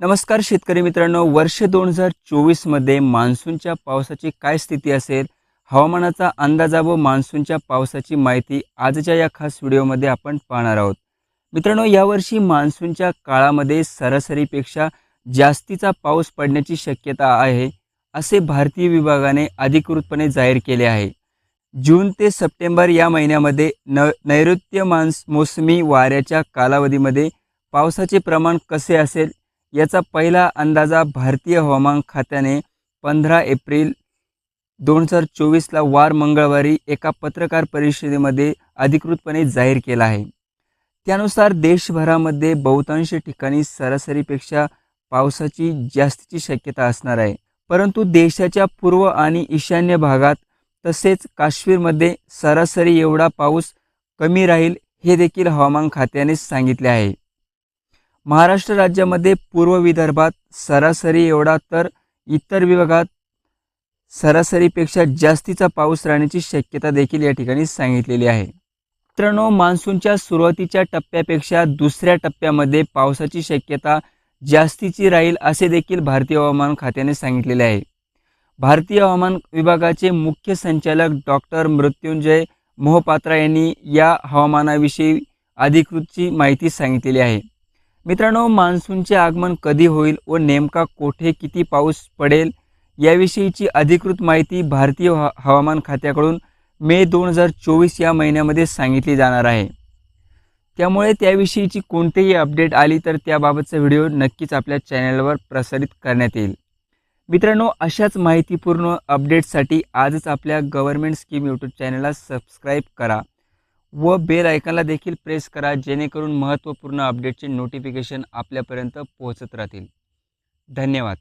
नमस्कार शेतकरी मित्रांनो वर्ष दोन हजार चोवीसमध्ये मान्सूनच्या पावसाची काय स्थिती असेल हवामानाचा अंदाजा व मान्सूनच्या पावसाची माहिती आजच्या या खास व्हिडिओमध्ये आपण पाहणार आहोत. मित्रांनो यावर्षी मान्सूनच्या काळामध्ये सरासरीपेक्षा जास्तीचा पाऊस पडण्याची शक्यता आहे असे भारतीय विभागाने अधिकृतपणे जाहीर केले आहे. जून ते सप्टेंबर या महिन्यामध्ये न नैऋत्य मान्स मोसमी वाऱ्याच्या कालावधीमध्ये पावसाचे प्रमाण कसे असेल याचा पहिला अंदाजा भारतीय हवामान खात्याने पंधरा एप्रिल दोन हजार चोवीसला वार मंगळवारी एका पत्रकार परिषदेमध्ये अधिकृतपणे जाहीर केला आहे. त्यानुसार देशभरामध्ये बहुतांश ठिकाणी सरासरीपेक्षा पावसाची जास्तीची शक्यता असणार आहे. परंतु देशाच्या पूर्व आणि ईशान्य भागात तसेच काश्मीरमध्ये सरासरी एवढा पाऊस कमी राहील हे देखील हवामान खात्याने सांगितले आहे. महाराष्ट्र राज्यामध्ये पूर्व विदर्भात सरासरी एवढा तर इतर विभागात सरासरीपेक्षा जास्तीचा पाऊस राहण्याची शक्यता देखील या ठिकाणी सांगितलेली आहे. मित्रांनो मान्सूनच्या सुरुवातीच्या टप्प्यापेक्षा दुसऱ्या टप्प्यामध्ये पावसाची शक्यता जास्तीची राहील असे देखील भारतीय हवामान खात्याने सांगितलेले आहे. भारतीय हवामान विभागाचे मुख्य संचालक डॉक्टर मृत्युंजय मोहपात्रा यांनी या हवामानाविषयी अधिकृतची माहिती सांगितलेली आहे. मित्रांनो मान्सूनचे आगमन कधी होईल व नेमका कोठे किती पाऊस पडेल याविषयीची अधिकृत माहिती भारतीय हवा हवामान खात्याकडून मे दोन हजार चोवीस या महिन्यामध्ये सांगितली जाणार आहे. त्यामुळे त्याविषयीची कोणतीही अपडेट आली तर त्याबाबतचा व्हिडिओ नक्कीच आपल्या चॅनलवर प्रसारित करण्यात येईल. मित्रांनो अशाच माहितीपूर्ण अपडेट्ससाठी आजच आपल्या गव्हर्मेंट स्कीम यूट्यूब चॅनलला सबस्क्राईब करा. व बेल आयकॉनला देखील प्रेस करा जेणेकरून महत्त्वपूर्ण अपडेटचे नोटिफिकेशन आपल्यापर्यंत पोहोचत राहतील. धन्यवाद.